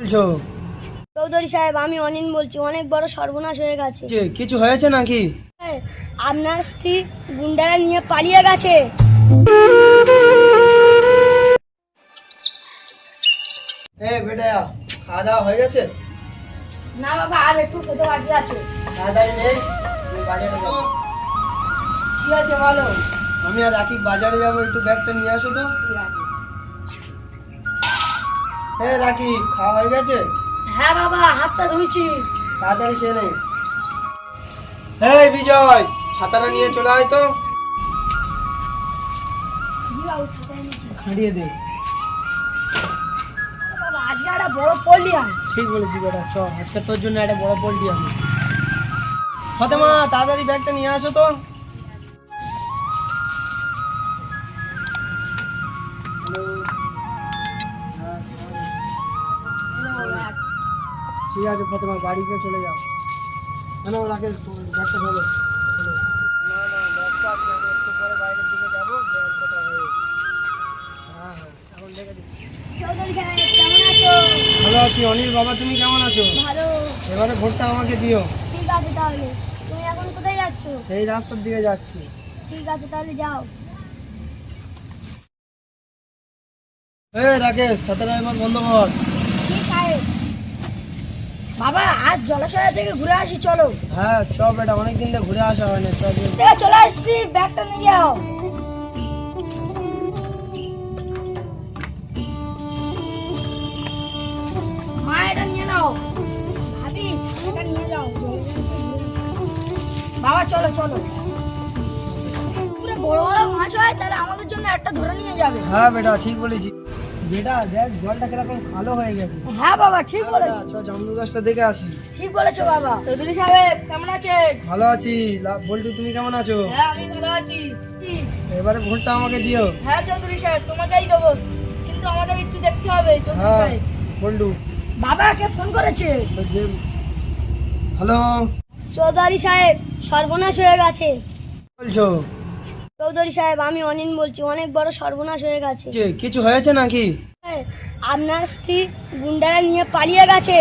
বলছো? চৌধুরী সাহেব আমি অনিন বলছি অনেক বড় সর্বনাশ হয়ে গেছে। কিছু হয়েছে নাকি? হ্যাঁ, আপনার স্ত্রী গুন্ডারা নিয়ে পালিয়ে গেছে। বেটা খাওয়া দাওয়া হয়ে গেছে? না বাবা আর একটু খেতে বাকি আছে। তাড়াতাড়ি নেই? বাজারে যাব ঠিক আছে বলো। আমি আর রাখি বাজারে যাব একটু ব্যাগটা নিয়ে আসো তো। ঠিক আছে। এ রাখি খাওয়া হয়ে গেছে? হ্যাঁ বাবা হাতটা ধুইছি। তাড়াতাড়ি খেয়ে নে। এই বিজয় ছাতাটা নিয়ে চলে আয় তো। খাড়িয়ে দে। আজকে একটা বড় পড়লি আমি। ঠিক বলেছি বেটা চ আজকে তোর জন্য একটা বড় পোল্ট্রি আমি। ফতেমা তাড়াতাড়ি ব্যাগটা নিয়ে আসো তো। ঠিক আছে ফতেমা বাড়িতে চলে যাও। কেন রাখে ব্যাগটা ধরো চলো। না না ব্যস্ত আছি আমি একটু পরে বাইরের দিকে যাব গিয়ে কথা হবে। হ্যাঁ হ্যাঁ এখন দেখে দিচ্ছি। ভালো আছি। অনিল বাবা তুমি কেমন আছো? ভালো। এবারে ভোটটা আমাকে দিও। ঠিক আছে তাহলে। তুমি এখন কোথায় যাচ্ছ? এই রাস্তার দিকে যাচ্ছি। ঠিক আছে তাহলে যাও। এ রাকেশ সাঁতারা এবার বন্ধ কর বাবা আজ জলাশয় থেকে ঘুরে আসি চলো। হ্যাঁ চ বেটা অনেকদিন ধরে ঘুরে আসা হয় না চ গিয়ে- চলে আসছি ব্যাগটা নিয়ে যাও। মা এটা নিয়ে নাও। ভাবি ছাতাটা নিয়ে যাও। বাবা চলো চলো। পুরো বড় বড় মাছ হয় তাহলে আমাদের জন্য একটা ধরে নিয়ে যাবে। হ্যাঁ বেটা ঠিক বলেছি। বেটা দেখ জলটা কীরকম ভালো হয়ে গেছে। হ্যাঁ বাবা ঠিক বলেছ। চ জামরু গাছটা দেখে আসি। ঠিক বলেছ বাবা। চৌধুরী সাহেব কেমন আছেন? ভালো আছি। বল্টু তুমি কেমন আছো? হ্যাঁ আমি ভালো আছি। এবারে ভোটটা আমাকে দিও। হ্যাঁ চৌধুরী সাহেব তোমাকেই দেবো। কিন্তু আমাদের একটু দেখতে হবে চৌধুরী হ্যাঁ সাহেব। বল্টু। বাবাকে ফোন করেছে? হ্যালো। চৌধুরী সাহেব সর্বনাশ হয়ে গেছে। বলছো? চৌধুরী সাহেব আমি অনিন বলছি অনেক বড় সর্বনাশ হয়ে গেছে। কিছু হয়েছে নাকি? হ্যাঁ, আপনার স্ত্রী গুন্ডারা নিয়ে পালিয়ে গেছে।